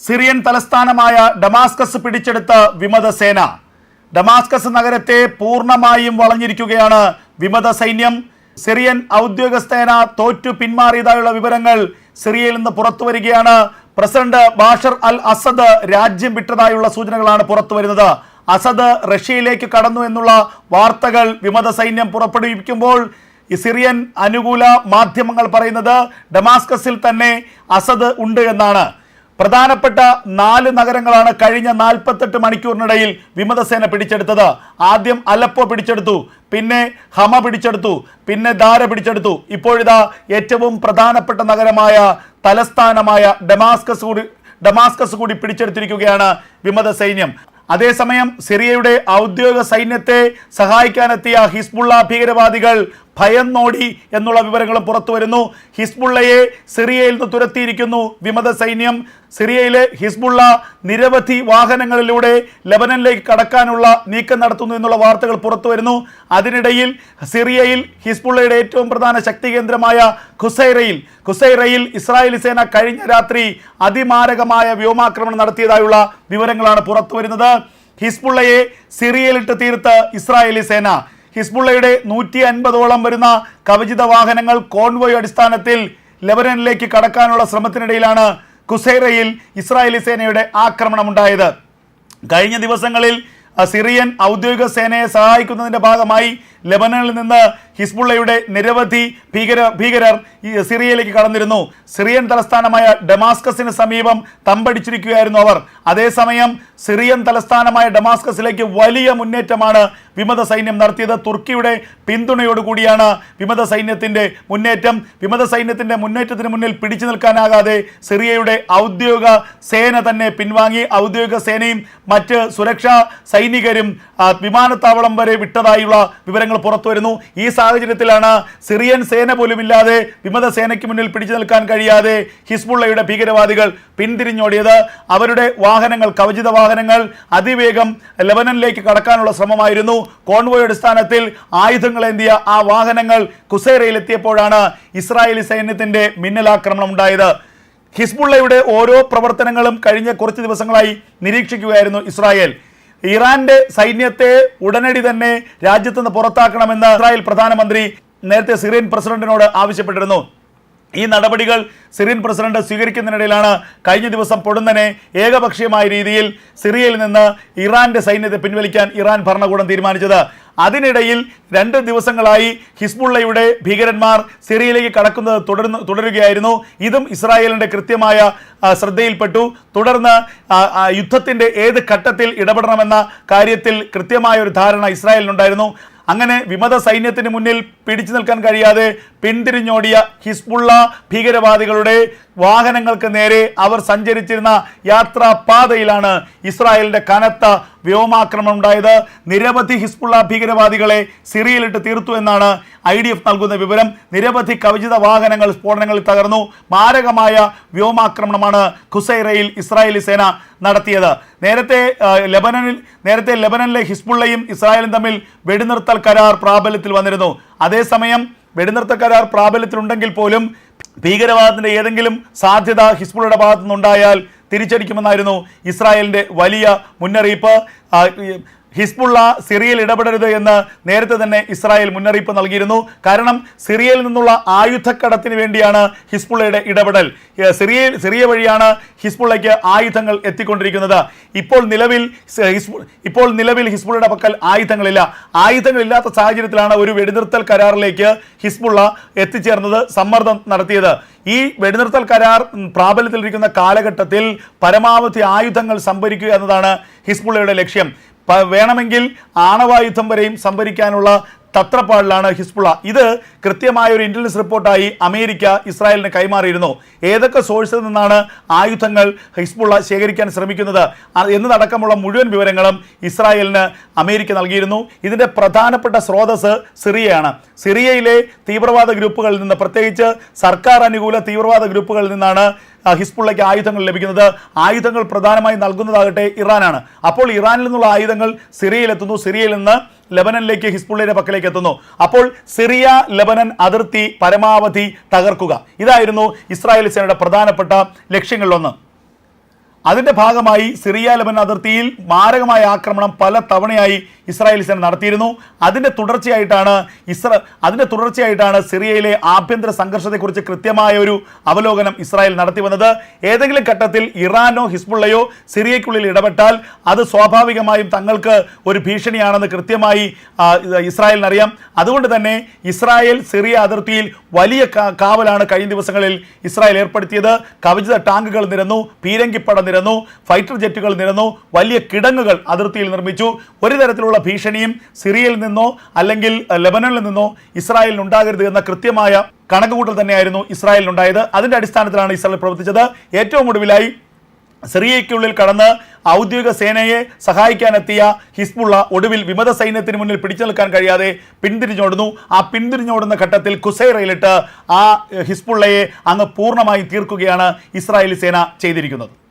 Syrian തലസ്ഥാനമായ Damascus പിടിച്ചെടുത്ത വിമത സേന ഡമാസ്കസ് നഗരത്തെ പൂർണമായും വളഞ്ഞിരിക്കുകയാണ് വിമത സൈന്യം സിറിയൻ ഔദ്യോഗിക സേന തോറ്റു പിന്മാറിയതായുള്ള വിവരങ്ങൾ സിറിയയിൽ നിന്ന് പുറത്തു വരികയാണ്. പ്രസിഡന്റ് ബാഷർ അൽ അസദ് രാജ്യം വിട്ടതായുള്ള സൂചനകളാണ് പുറത്തു വരുന്നത്. അസദ് റഷ്യയിലേക്ക് കടന്നു എന്നുള്ള വാർത്തകൾ വിമത സൈന്യം പുറപ്പെടുവിക്കുമ്പോൾ ഈ സിറിയൻ അനുകൂല മാധ്യമങ്ങൾ പറയുന്നത് ഡമാസ്കസിൽ തന്നെ അസദ് ഉണ്ട് എന്നാണ്. പ്രധാനപ്പെട്ട നാല് നഗരങ്ങളാണ് കഴിഞ്ഞ നാൽപ്പത്തെട്ട് മണിക്കൂറിനിടയിൽ വിമതസേന പിടിച്ചെടുത്തത്. ആദ്യം അലപ്പോ പിടിച്ചെടുത്തു പിന്നെ ഹമ പിടിച്ചെടുത്തു പിന്നെ ധാര പിടിച്ചെടുത്തു. ഇപ്പോഴിതാ ഏറ്റവും പ്രധാനപ്പെട്ട നഗരമായ തലസ്ഥാനമായ ഡമാസ്കസ് കൂടി ഡമാസ്കസ് കൂടി പിടിച്ചെടുത്തിരിക്കുകയാണ് വിമത സൈന്യം അതേസമയം സിറിയയുടെ ഔദ്യോഗിക സൈന്യത്തെ സഹായിക്കാനെത്തിയ ഹിസ്ബുള്ള ഭീകരവാദികൾ ഭയന്നോടി എന്നുള്ള വിവരങ്ങളും പുറത്തു വരുന്നു. ഹിസ്ബുള്ളയെ സിറിയയിൽ നിന്ന് തുരത്തിയിരിക്കുന്നു വിമത സൈന്യം. സിറിയയിലെ ഹിസ്ബുള്ള നിരവധി വാഹനങ്ങളിലൂടെ ലബനനിലേക്ക് കടക്കാനുള്ള നീക്കം നടത്തുന്നു എന്നുള്ള വാർത്തകൾ പുറത്തു വരുന്നു. അതിനിടയിൽ സിറിയയിൽ ഹിസ്ബുള്ളയുടെ ഏറ്റവും പ്രധാന ശക്തി കേന്ദ്രമായ ഖുസൈറയിൽ ഖുസൈറയിൽ ഇസ്രായേലി സേന കഴിഞ്ഞ രാത്രി അതിമാരകമായ വ്യോമാക്രമണം നടത്തിയതായുള്ള വിവരങ്ങളാണ് പുറത്തു വരുന്നത്. ഹിസ്ബുള്ളയെ സിറിയയിലിട്ട് തീർത്ത് ഇസ്രായേലി സേന ഹിസ്ബുള്ളയുടെ നൂറ്റി അൻപതോളം വരുന്ന കവചിത വാഹനങ്ങൾ കോൺവോയ് അടിസ്ഥാനത്തിൽ ലെബനനിലേക്ക് കടക്കാനുള്ള ശ്രമത്തിനിടയിലാണ് കുസൈറയിൽ ഇസ്രായേലി സേനയുടെ ആക്രമണം ആക്രമണമുണ്ടായത്. കഴിഞ്ഞ ദിവസങ്ങളിൽ സിറിയൻ ഔദ്യോഗിക സേനയെ സഹായിക്കുന്നതിന്റെ ഭാഗമായി ലെബനനിൽ നിന്ന് ഹിസ്ബുള്ളയുടെ നിരവധി ഭീകര ഭീകരർ സിറിയയിലേക്ക് കടന്നിരുന്നു. സിറിയൻ തലസ്ഥാനമായ ഡമാസ്കസിന് സമീപം തമ്പടിച്ചിരിക്കുകയായിരുന്നു അവർ. അതേസമയം സിറിയൻ തലസ്ഥാനമായ ഡമാസ്കസിലേക്ക് വലിയ മുന്നേറ്റമാണ് വിമത സൈന്യം നടത്തിയത്. തുർക്കിയുടെ പിന്തുണയോടുകൂടിയാണ് വിമത സൈന്യത്തിന്റെ മുന്നേറ്റം. വിമത സൈന്യത്തിന്റെ മുന്നേറ്റത്തിന് മുന്നിൽ പിടിച്ചു നിൽക്കാനാകാതെ സിറിയയുടെ ഔദ്യോഗിക സേന തന്നെ പിൻവാങ്ങി. ഔദ്യോഗിക സേനയും മറ്റ് സുരക്ഷാ സൈനികരും വിമാനത്താവളം വരെ വിട്ടതായുള്ള വിവരങ്ങൾ പുറത്തുവരുന്നു. ഈ സാഹചര്യത്തിലാണ് സിറിയൻ സേന പോലും ഇല്ലാതെ വിമത സേനയ്ക്ക് മുന്നിൽ പിടിച്ചു നിൽക്കാൻ കഴിയാതെ ഹിസ്ബുള്ളയുടെ ഭീകരവാദികൾ പിന്തിരിഞ്ഞോടിയത്. അവരുടെ വാഹനങ്ങൾ കവചിത വാഹനങ്ങൾ അതിവേഗം ലെബനനിലേക്ക് കടക്കാനുള്ള ശ്രമമായിരുന്നു. കോൺവോയ് അടിസ്ഥാനത്തിൽ ആയുധങ്ങളേന്തിയ ആ വാഹനങ്ങൾ കുസേറയിലെത്തിയപ്പോഴാണ് ഇസ്രായേലി സൈന്യത്തിന്റെ മിന്നലാക്രമണം ഉണ്ടായത്. ഹിസ്ബുള്ളയുടെ ഓരോ പ്രവർത്തനങ്ങളും കഴിഞ്ഞ കുറച്ച് ദിവസങ്ങളായി നിരീക്ഷിക്കുകയായിരുന്നു ഇസ്രായേൽ. ഇറാന്റെ സൈന്യത്തെ ഉടനടി തന്നെ രാജ്യത്ത് നിന്ന് പുറത്താക്കണമെന്ന് ഇസ്രായേൽ പ്രധാനമന്ത്രി നേരത്തെ സിറിയൻ പ്രസിഡന്റിനോട് ആവശ്യപ്പെട്ടിരുന്നു. ഈ നടപടികൾ സിറിയൻ പ്രസിഡന്റ് സ്വീകരിക്കുന്നതിനിടയിലാണ് കഴിഞ്ഞ ദിവസം പൊടുന്നനെ ഏകപക്ഷീയമായ രീതിയിൽ സിറിയയിൽ നിന്ന് ഇറാന്റെ സൈന്യത്തെ പിൻവലിക്കാൻ ഇറാൻ ഭരണകൂടം തീരുമാനിച്ചത്. അതിനിടയിൽ രണ്ട് ദിവസങ്ങളായി ഹിസ്ബുള്ളയുടെ ഭീകരന്മാർ സിറിയയിലേക്ക് കടക്കുന്നത് തുടർന്ന് തുടരുകയായിരുന്നു. ഇതും ഇസ്രായേലിന്റെ കൃത്യമായ ശ്രദ്ധയിൽപ്പെട്ടു. തുടർന്ന് യുദ്ധത്തിന്റെ ഏത് ഘട്ടത്തിൽ ഇടപെടണമെന്ന കാര്യത്തിൽ കൃത്യമായ ഒരു ധാരണ ഇസ്രായേലിനുണ്ടായിരുന്നു. അങ്ങനെ വിമത സൈന്യത്തിന് മുന്നിൽ പിടിച്ചു നിൽക്കാൻ കഴിയാതെ പിന്തിരിഞ്ഞോടിയ ഹിസ്ബുള്ള ഭീകരവാദികളുടെ വാഹനങ്ങൾക്ക് നേരെ അവർ സഞ്ചരിച്ചിരുന്ന യാത്രാ പാതയിലാണ് ഇസ്രായേലിന്റെ കനത്ത വ്യോമാക്രമണം ഉണ്ടായത്. നിരവധി ഹിസ്ബുള്ള ഭീകരവാദികളെ സിറിയയിലിട്ട് തീർത്തു എന്നാണ് ഐ ഡി എഫ് നൽകുന്ന വിവരം. നിരവധി കവചിത വാഹനങ്ങൾ സ്ഫോടനങ്ങളിൽ തകർന്നു. മാരകമായ വ്യോമാക്രമണമാണ് ഖുസൈറയിൽ ഇസ്രായേലി സേന നടത്തിയത്. നേരത്തെ ലബനനിൽ നേരത്തെ ലെബനനിലെ ഹിസ്ബുള്ളയും ഇസ്രായേലും തമ്മിൽ വെടിനിർത്തൽ കരാർ പ്രാബല്യത്തിൽ വന്നിരുന്നു. അതേസമയം വെടിനിർത്തൽ കരാർ പ്രാബല്യത്തിലുണ്ടെങ്കിൽ പോലും ഭീകരവാദത്തിന്റെ ഏതെങ്കിലും സാധ്യത ഹിസ്ബുള്ളയുടെ ഭാഗത്തു നിന്നുണ്ടായാൽ തിരിച്ചടിക്കുമെന്നായിരുന്നു ഇസ്രായേലിന്റെ വലിയ മുന്നറിയിപ്പ്. ഹിസ്ബുള്ള സിറിയയിൽ ഇടപെടരുത് എന്ന് നേരത്തെ തന്നെ ഇസ്രായേൽ മുന്നറിയിപ്പ് നൽകിയിരുന്നു. കാരണം സിറിയയിൽ നിന്നുള്ള ആയുധക്കടത്തിന് വേണ്ടിയാണ് ഹിസ്ബുള്ളയുടെ ഇടപെടൽ. സിറിയയിൽ സിറിയ വഴിയാണ് ഹിസ്ബുള്ളയ്ക്ക് ആയുധങ്ങൾ എത്തിക്കൊണ്ടിരിക്കുന്നത്. ഇപ്പോൾ നിലവിൽ ഇപ്പോൾ നിലവിൽ ഹിസ്ബുള്ളയുടെ പക്കൽ ആയുധങ്ങളില്ല. ആയുധങ്ങളില്ലാത്ത സാഹചര്യത്തിലാണ് ഒരു വെടിനിർത്തൽ കരാറിലേക്ക് ഹിസ്ബുള്ള എത്തിച്ചേർന്നത് സമ്മർദ്ദം നടത്തിയത്. ഈ വെടിനിർത്തൽ കരാർ പ്രാബല്യത്തിലിരിക്കുന്ന കാലഘട്ടത്തിൽ പരമാവധി ആയുധങ്ങൾ സംഭരിക്കുക എന്നതാണ് ഹിസ്ബുള്ളയുടെ ലക്ഷ്യം. വേണമെങ്കിൽ ആണവായുധം വരെയും സംഭരിക്കാനുള്ള തത്രപ്പാടിലാണ് ഹിസ്ബുള്ള. ഇത് കൃത്യമായ ഒരു ഇന്റലിജൻസ് റിപ്പോർട്ടായി അമേരിക്ക ഇസ്രായേലിന് കൈമാറിയിരുന്നു. ഏതൊക്കെ സോഴ്സിൽ നിന്നാണ് ആയുധങ്ങൾ ഹിസ്ബുള്ള ശേഖരിക്കാൻ ശ്രമിക്കുന്നത്? എന്നതടക്കമുള്ള മുഴുവൻ വിവരങ്ങളും ഇസ്രായേലിന് അമേരിക്ക നൽകിയിരുന്നു. ഇതിന്റെ പ്രധാനപ്പെട്ട സ്രോതസ് സിറിയയാണ്. സിറിയയിലെ തീവ്രവാദ ഗ്രൂപ്പുകളിൽ നിന്ന് പ്രത്യേകിച്ച് സർക്കാർ അനുകൂല തീവ്രവാദ ഗ്രൂപ്പുകളിൽ നിന്നാണ് ഹിസ്ബുള്ളയ്ക്ക് ആയുധങ്ങൾ ലഭിക്കുന്നത്. ആയുധങ്ങൾ പ്രധാനമായി നൽകുന്നതാകട്ടെ ഇറാനാണ്. അപ്പോൾ ഇറാനിൽ നിന്നുള്ള ആയുധങ്ങൾ സിറിയയിലെത്തുന്നു സിറിയയിൽ നിന്ന് ലെബനനിലേക്ക് ഹിസ്ബുള്ളയുടെ പക്കലേക്ക് എത്തുന്നു. അപ്പോൾ സിറിയ ലബനൻ അതിർത്തി പരമാവധി തകർക്കുക. ഇതായിരുന്നു ഇസ്രായേൽ സേനയുടെ പ്രധാനപ്പെട്ട ലക്ഷ്യങ്ങളിലൊന്ന്. അതിന്റെ ഭാഗമായി സിറിയ ലബൻ അതിർത്തിയിൽ മാരകമായ ആക്രമണം പല തവണയായി ഇസ്രായേൽ സേന നടത്തിയിരുന്നു. അതിന്റെ തുടർച്ചയായിട്ടാണ് ഇസ്ര അതിന്റെ തുടർച്ചയായിട്ടാണ് സിറിയയിലെ ആഭ്യന്തര സംഘർഷത്തെക്കുറിച്ച് കൃത്യമായ ഒരു അവലോകനം ഇസ്രായേൽ നടത്തി വന്നത്. ഏതെങ്കിലും ഘട്ടത്തിൽ ഇറാനോ ഹിസ്ബുള്ളയോ സിറിയയ്ക്കുള്ളിൽ ഇടപെട്ടാൽ അത് സ്വാഭാവികമായും തങ്ങൾക്ക് ഒരു ഭീഷണിയാണെന്ന് കൃത്യമായി ഇസ്രായേലിനറിയാം. അതുകൊണ്ട് തന്നെ ഇസ്രായേൽ സിറിയ അതിർത്തിയിൽ വലിയ കാവലാണ് കഴിഞ്ഞ ദിവസങ്ങളിൽ ഇസ്രായേൽ ഏർപ്പെടുത്തിയത്. കവചിത ടാങ്കുകൾ നിരന്നു. പീരങ്കിപ്പട നിരന്നു. ഫൈറ്റർ ജെറ്റുകൾ നിരന്നു വലിയ കിടങ്ങുകൾ അതിർത്തിയിൽ നിർമ്മിച്ചു. ഒരു തരത്തിലുള്ള ഭീഷണിയും സിറിയയിൽ നിന്നോ അല്ലെങ്കിൽ ലെബനനിൽ നിന്നോ ഇസ്രായേലിന് ഉണ്ടാകരുത് എന്ന കൃത്യമായ കണക്കുകൂട്ടൽ തന്നെയായിരുന്നു ഇസ്രായേലിനുണ്ടായത്. അതിന്റെ അടിസ്ഥാനത്തിലാണ് ഇസ്രായേൽ പ്രവർത്തിച്ചത്. ഏറ്റവും ഒടുവിലായി സിറിയയ്ക്കുള്ളിൽ കടന്ന് ഔദ്യോഗിക സേനയെ സഹായിക്കാനെത്തിയ ഹിസ്ബുള്ള ഒടുവിൽ വിമത സൈന്യത്തിന് മുന്നിൽ പിടിച്ചു നിൽക്കാൻ കഴിയാതെ പിന്തിരിഞ്ഞോടുന്നു. ആ പിന്തിരിഞ്ഞോടുന്ന ഘട്ടത്തിൽ കുസൈറയിലിട്ട് ആ ഹിസ്ബുള്ളയെ അങ്ങ് പൂർണമായി തീർക്കുകയാണ് ഇസ്രായേലി സേന ചെയ്തിരിക്കുന്നത്.